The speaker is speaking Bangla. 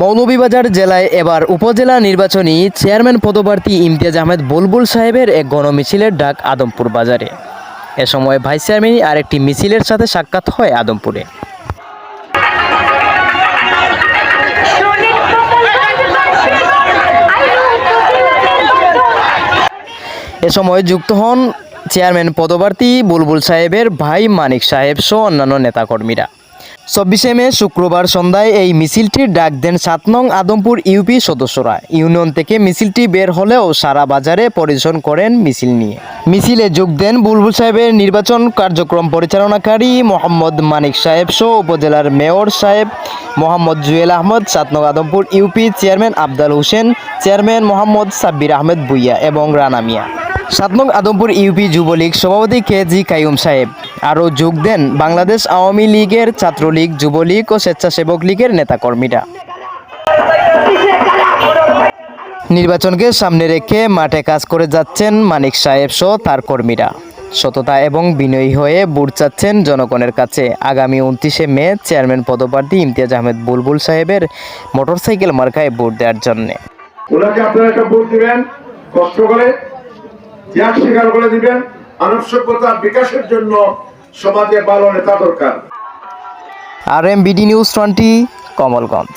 মৌলভীবাজার জেলায় এবার উপজেলা নির্বাচনী চেয়ারম্যান পদপ্রার্থী ইমতিয়াজ আহমেদ বুলবুল সাহেবের এক গণমিছিলের ডাক আদমপুর বাজারে। এ সময় ভাইস চেয়ারম্যান আরেকটি মিছিলের সাথে সাক্ষাৎ হয় আদমপুরে। এ সময় যুক্ত হন চেয়ারম্যান পদপ্রার্থী বুলবুল সাহেবের ভাই মানিক সাহেব সহ অন্যান্য নেতাকর্মীরা। চব্বিশে মে, শুক্রবার সন্ধ্যায় এই মিছিলটির ডাক দেন সাত নং আদমপুর ইউপি সদস্যরা। ইউনিয়ন থেকে মিছিলটি বের হলেও সারা বাজারে পরিদর্শন করেন মিছিল নিয়ে। মিছিলে যোগ দেন বুলবুল সাহেবের নির্বাচন কার্যক্রম পরিচালনাকারী মোহাম্মদ মানিক সাহেব সহ উপজেলার মেয়র সাহেব মোহাম্মদ জুয়েল আহমদ, সাত নং Adampur UP chairman Abdal Hossain, chairman Mohammad Sabbir Ahmed Bhuiyan এবং রানা মিয়া। সাত নং আদমপুর ইউপি যুবলীগ সভাপতি কে জি কাইয়ুম সাহেব। আরও যোগ দেন বাংলাদেশ আওয়ামী লীগের ছাত্রলীগ, যুবলীগ ও স্বেচ্ছাসেবক লীগের নেতাকর্মীরা। নির্বাচনকে সামনে রেখে মাঠে কাজ করে যাচ্ছেন মানিক সাহেব সহ তার কর্মীরা। সততা এবং বিনয়ী হয়ে ভোট চাচ্ছেন জনগণের কাছে। আগামী উনত্রিশে মে চেয়ারম্যান পদপ্রার্থী ইমতিয়াজ আহমেদ বুলবুল সাহেবের মোটরসাইকেল মার্কায় ভোট দেওয়ার জন্যে। কষ্ট করে, ত্যাগ স্বীকার করে দিবেন বিকাশের জন্য সমাজে ভালো নেতা দরকার। R M BD news twenty Kamalganj.